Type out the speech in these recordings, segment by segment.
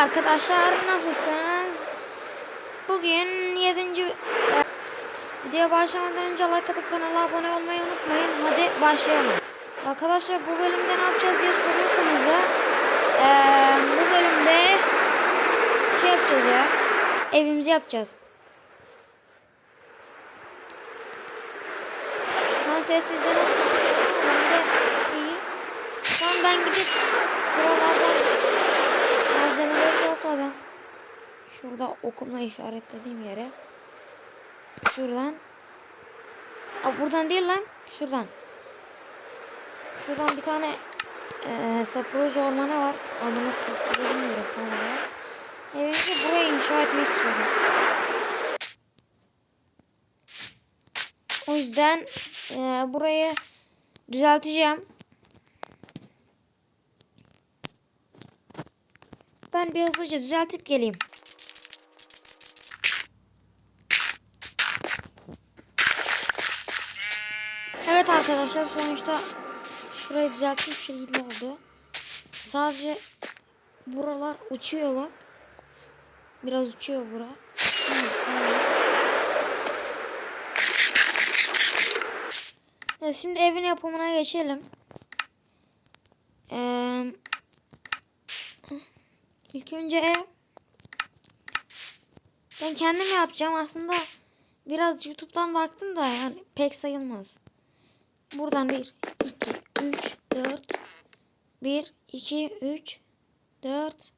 arkadaşlar nasılsınız? Bugün 7. Videoya başlamadan önce like atıp kanala abone olmayı unutmayın. Hadi başlayalım. Arkadaşlar bu bölümde ne yapacağız diye soruyorsanız da eee, bu bölümde şey yapacağız ya. Evimizi yapacağız. Şu an ses sizde nasıl? Ben de iyi. An ben gidip şuralardan malzemeleri topladım. Şurada okumla işaretlediğim yere. Şuradan. Aa, buradan değil lan. Şuradan. Şuradan bir tane eee sapırız ormanı var. Adını tutturamıyorum tam olarak. Evimizi buraya inşa etmek istiyorum. O yüzden eee, burayı düzelteceğim. Ben bir hızlıca düzeltip geleyim. Evet arkadaşlar sonuçta şurayı düzeltmiş şekilde oldu. Sadece buralar uçuyor bak. Biraz uçuyor bura. Evet, şimdi evin yapımına geçelim. Ee, ilk önce. Ben kendim yapacağım aslında. Biraz YouTube'dan baktım da yani pek sayılmaz. Buradan 1, 2, 3, 4. 1, 2, 3, 4.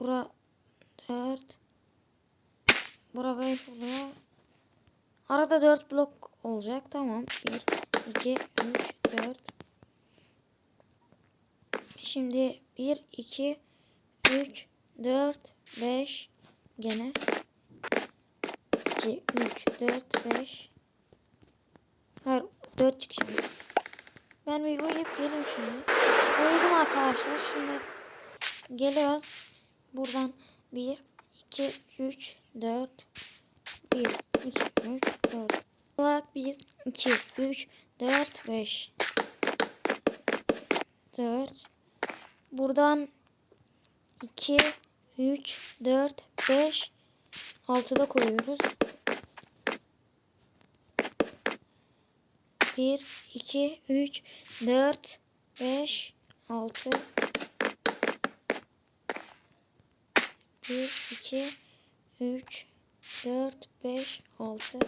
Bura 4. Bura 5 oluyor. Arada 4 blok olacak. Tamam. 1, 2, 3, 4. Şimdi 1, 2, 3, 4, 5. Gene. 2, 3, 4, 5. Hayır 4 çık şimdi. Ben bir uyuyup geleyim şimdi. Uyudum arkadaşlar. Şimdi geliyoruz. Buradan 1, 2, 3, 4. 1, 2, 3, 4. Olarak 1, 2, 3, 4, 5. 4. Buradan 2, 3, 4, 5. 6 da koyuyoruz. 1, 2, 3, 4, 5, 6. 1, 2, 3, 4, 5, 6.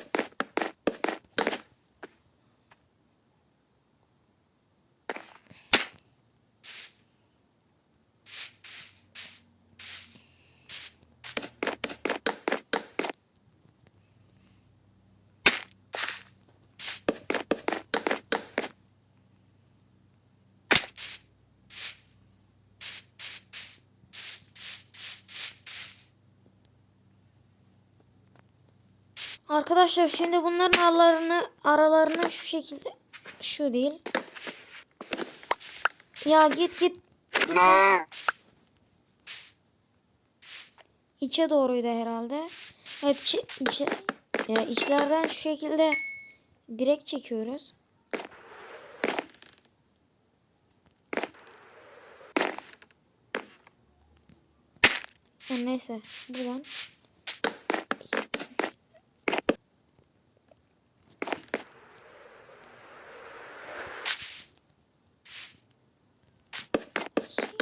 Arkadaşlar şimdi bunların aralarını aralarını şu şekilde şu değil. Ya git git. İçe doğruydu herhalde. Evet içi, içi, ya içlerden şu şekilde direkt çekiyoruz. Ha, neyse buradan iki,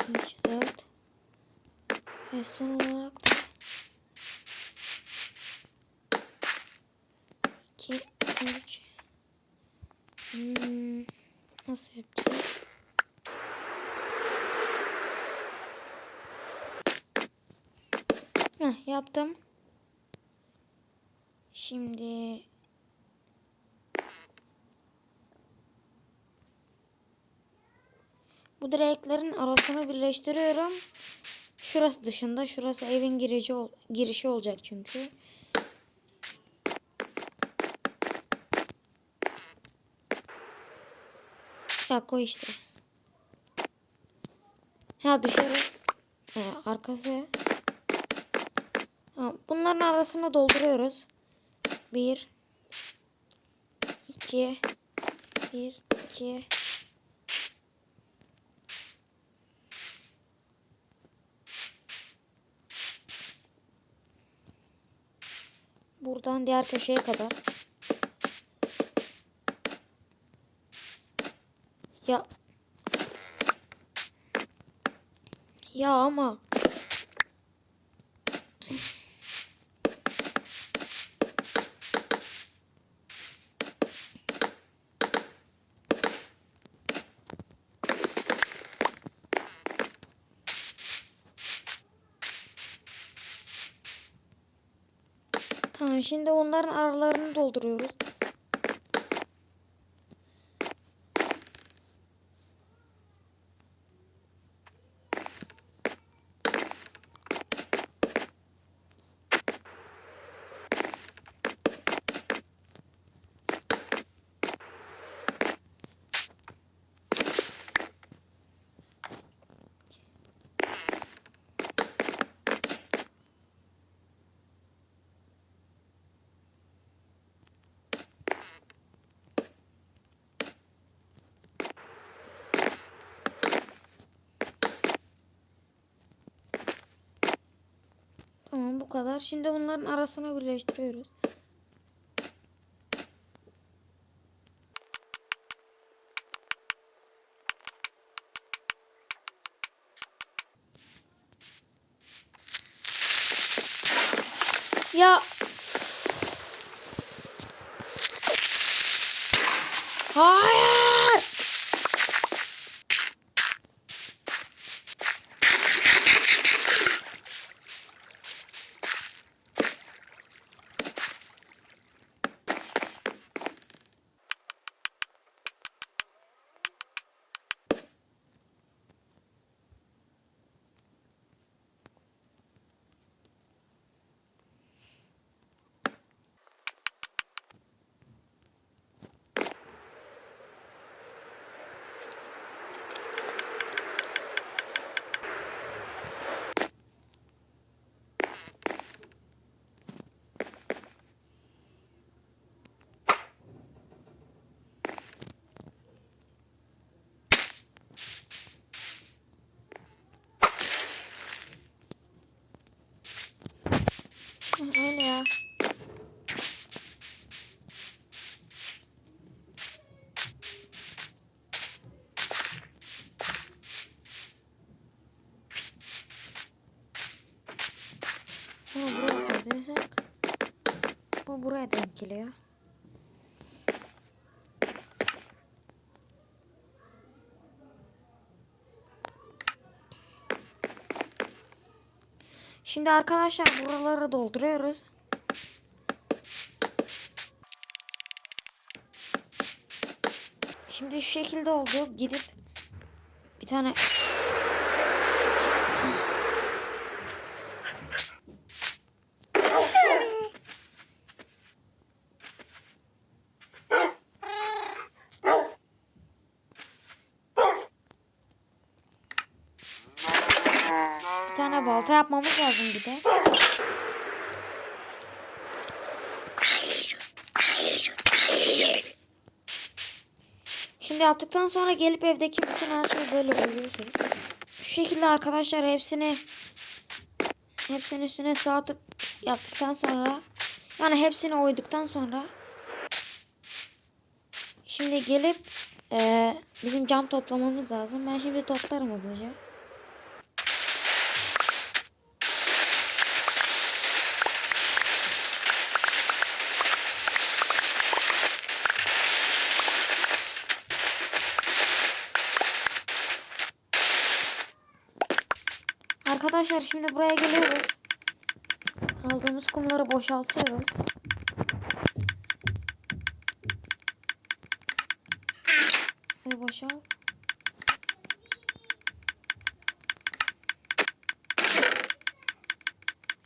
üç, dört. Ve son olarak da iki, üç. Hmm, nasıl yapacağız? Heh, yaptım. Şimdi bu direklerin arasını birleştiriyorum. Şurası dışında, şurası evin girişi ol- girişi olacak çünkü. Ya koy işte. Ha dışarı. Ha, arkası. Ha, bunların arasını dolduruyoruz. Bir. iki, Bir, iki. Buradan diğer köşeye kadar. Ya Ya ama şimdi onların aralarını dolduruyoruz. Tamam bu kadar. Şimdi bunların arasına birleştiriyoruz. Ya Hayır. Öyle ya. Bunu koyduğsak bu buraya denk geliyor. Şimdi arkadaşlar buraları dolduruyoruz. Şimdi şu şekilde oldu. Gidip bir tane bir tane balta yapmamız lazım bir de. Şimdi yaptıktan sonra gelip evdeki bütün her şeyi böyle örüyorsunuz. Şu şekilde arkadaşlar hepsini hepsinin üstüne sağ tık yaptıktan sonra yani hepsini oyduktan sonra şimdi gelip eee, bizim cam toplamamız lazım. Ben şimdi toplarım hızlıca. Arkadaşlar şimdi buraya geliyoruz. Aldığımız kumları boşaltıyoruz. Hadi boşal.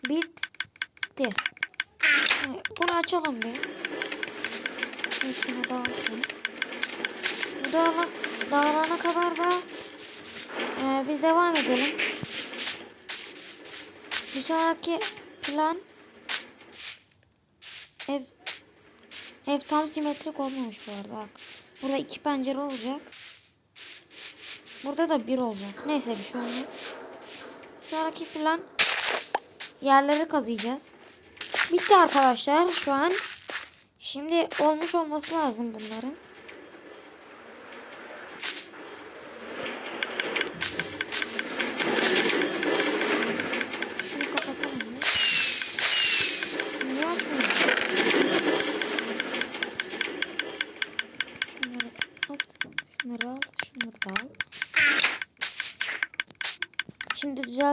Bitti. Bunu açalım bir. Hepsini dağılsın. Bu dağıla, dağılana kadar da ee, biz devam edelim. Bir sonraki plan ev ev tam simetrik olmamış bu arada bak. Burada iki pencere olacak. Burada da bir olacak. Neyse bir şey olmaz. Sonraki plan yerleri kazıyacağız. Bitti arkadaşlar şu an. Şimdi olmuş olması lazım bunların.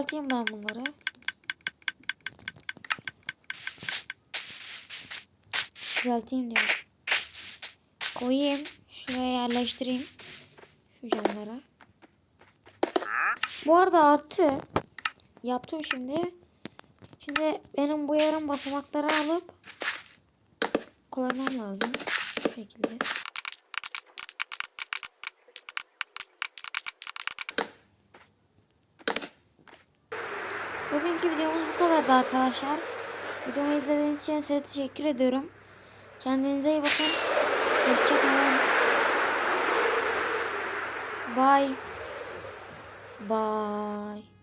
Düzelteyim ben bunları. Düzelteyim diyorum. Koyayım. Şuraya yerleştireyim. Şu camlara. Bu arada artı yaptım şimdi. Şimdi benim bu yarım basamakları alıp koymam lazım. Bu şekilde. Bugünkü videomuz bu kadardı arkadaşlar. Videomu izlediğiniz için size teşekkür ediyorum. Kendinize iyi bakın. Hoşçakalın. Bye. Bye.